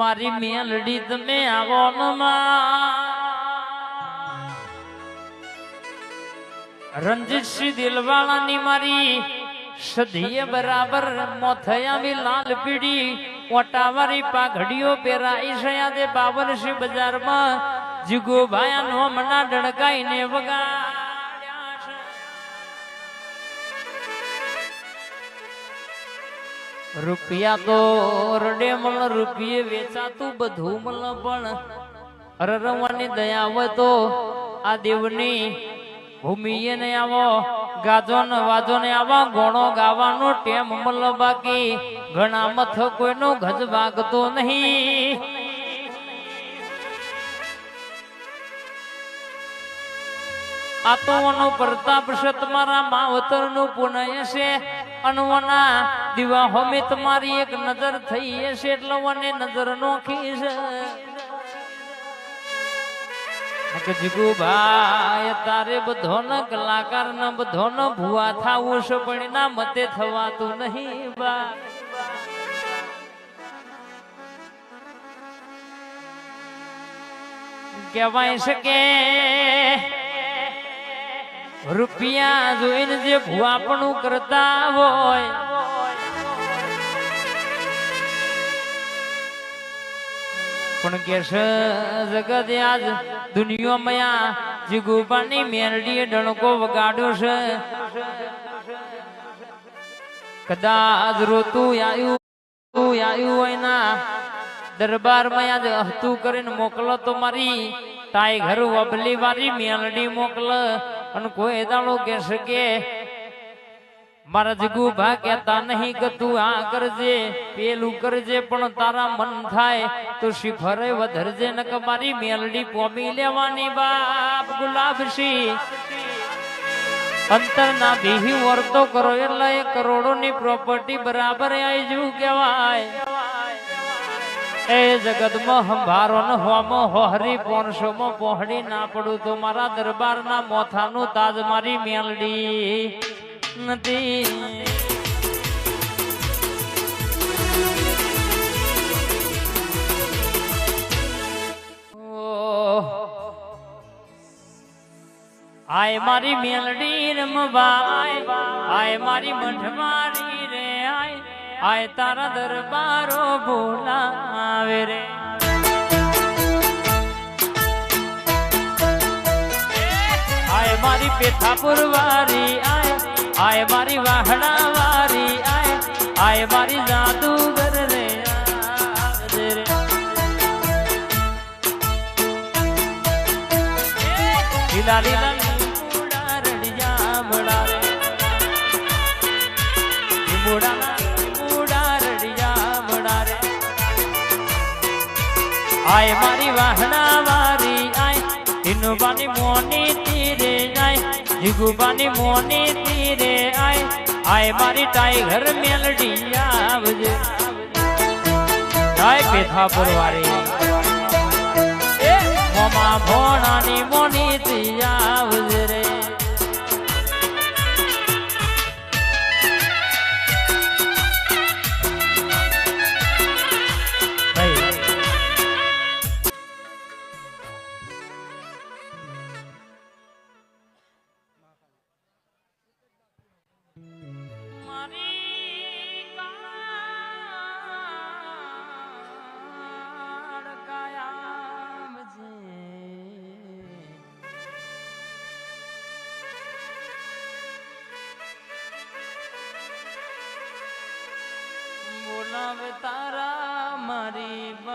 મારી મેલડી તમે આવો રણજીતસિંહ દિલવાળાની મારી સધીએ બરાબર મોથયાવી લાલ પીડી ઓટાવારી પાઘડીઓ પહેરાઈ છયા બાબરસિંહ બજારમાં જીગો ભાયા નો મના ડણકાઈને વગાડ્યા રૂપિયા તો રડે મળ, રૂપિયે વેચાતું બધું મળ પણ. રરવાની દયા આવે તો આ દેવની ભૂમિએ ને આવો ગાજો ને વાજો ને આવા, ગોણો ગાવાનો ટેમ મળ બાકી. ઘણા મથ કોઈનો ગજ વાગતો નહીં. આ તો પ્રતાપ છે, તમારા માવતરનું પુનય છે. અનવના દીવા હોમે તમારી એક નજર થઈ હશે એટલે વને નજર નોખી છે જીગુ ભાઈ તારે બધો ન કલાકાર ન બધો ન ભૂવા થાવું છે, પણ ના મતે થવાતું નહીં, બા. કહેવાય છે કે રૂપિયા જોઈને જે ભુવાપણું કરતા હોય. પણ કે જગત આજ દુનિયામાં આ જીગુબાની મેરડીએ ડણકો વગાડ્યો છે. કદાચ રોતું આયુ આયુ હોય ના. દરબારમાં આજ હતું કરીને મોકલો તો મારી ટાઈગર વબલી વાળી મેલડી મોકલ. અને કોઈ દાડો કે કે મારા જગુ ભા નહીં કે તું આ કરજે, પેલું કરજે, પણ તારા મન થાય તો શિખરે વધરજે ને કે મારી મેલડી પોમી લેવાની બાપ ગુલાબસિંહ અંતર ના બીહી વર્તો કરો, એટલે એ કરોડો ની પ્રોપર્ટી બરાબર આવી જવું કેવાય એ જગતમાં હંભારો ન હોમ હોહરી પોણસો પહોળી ના પડું તો મારા દરબારના મોથાનું તાજ મારી મેલડી નથી. આય મારી મેલડી રમવાય આય મારી મઠવાડી રે આય તારા દરબારો બોલાવે રે. આય મારી પેથાપુર વારી, આય આય મારી વાહડા વારી, આય આય મારી જાદુગર રે. લીલા લીલા આય મારી વાહના વારી આય ઈનુબાની મોની તીરે આય, જીગુબાની મોની તીરે આય આય મારી ટાઈગર મેલડી આવજે. આય પેથા વારી એ મોમા ભોણાની મોની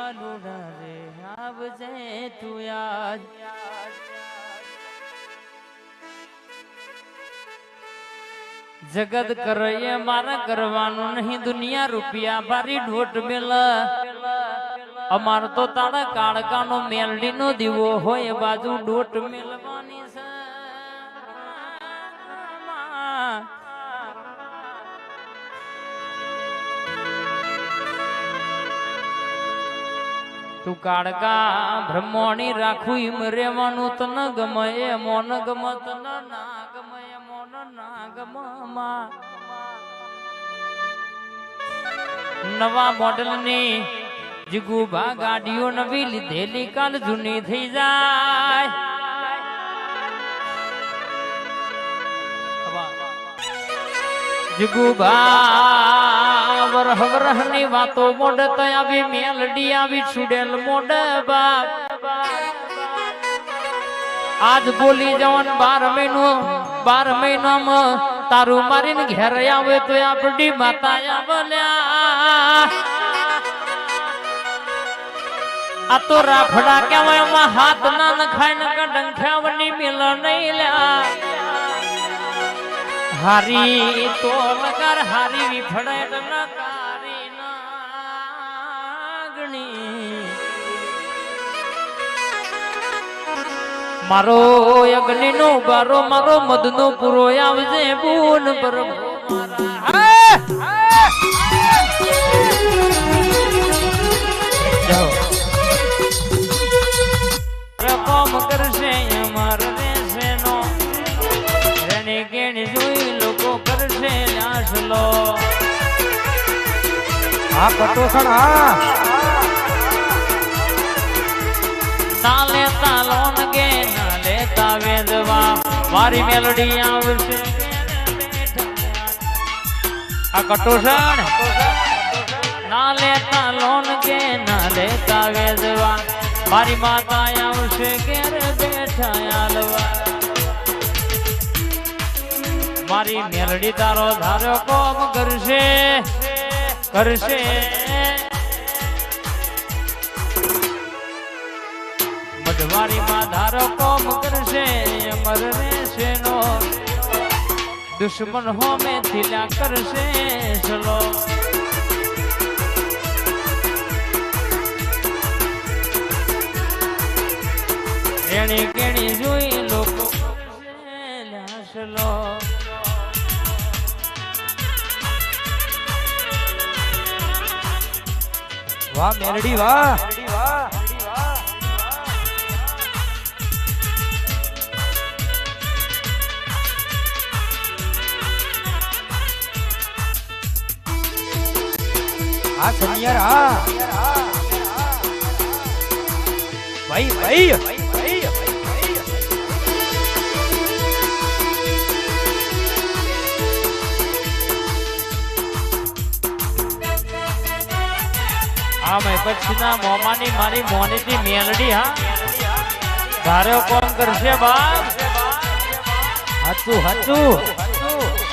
બલુડા રે આવજે તું યાદ જગત કરે મારા કરવાનું નહીં દુનિયા રૂપિયા ભારી ઢોટ મેલ અમાર તો તારા કાળકાનો મેલડી નો દીવો હોય બાજુ ડોટ મેલવાની તું કાળકા બ્રહ્મણી રાખું એમ રેવાનું તન ગમે, એ મોન ગમ, તન ના ગમે મોન ના ગમ નવા નવા મોડેલની જીગુભા ગાડીઓ નવી લીધેલી, કાલ જૂની થઈ જાય. જીગુભા વરહ વરહની વાતો મોડ તો આવી, મેલડી આવી, છુડેલ મોડ બાપ. આજ બોલી જવાન બાર મહિનો, બાર મહિનામાં તારું મારીને ઘેર આવે તો આપડી માતા આવલ્યા. આ તો રાફડા કહેવાય, એમાં હાથ ના નખાય ને ડંખાવની મિલ નહીં લ્યા. હારી તો વગર હારી વિફળે નકારી નાગણી. મારો અગ્નિ નો બારો મારો મદ નો પૂરો આવજે બૂન પર કોમ હા કટોસણ આ લેતા લોન ગે ના લેતા મારી મેલડી આવશે. આ કટોસણ ના લેતા લોન કે ના લેતા વેદવા મારી માતા આવશે, ઘેર બેઠા આલવા. મારી મેલડી તારો ધારો કોમ કરશે. કરશે. મધવારી માં ધારો કોમ કરશે અમર રહેશે નો. દુશ્મન હોમે થીલા કરશે, ચલો. રેણી કેણી જોઈ લોકો કરશે વાહ મેલડી વાહ. હા સનિયાર. હા ભાઈ ભાઈ. પછીના મોમાની મારી મોનીથી મેલડી હા. ભારે કોમ કરશે બાપ. હાચું હાચું.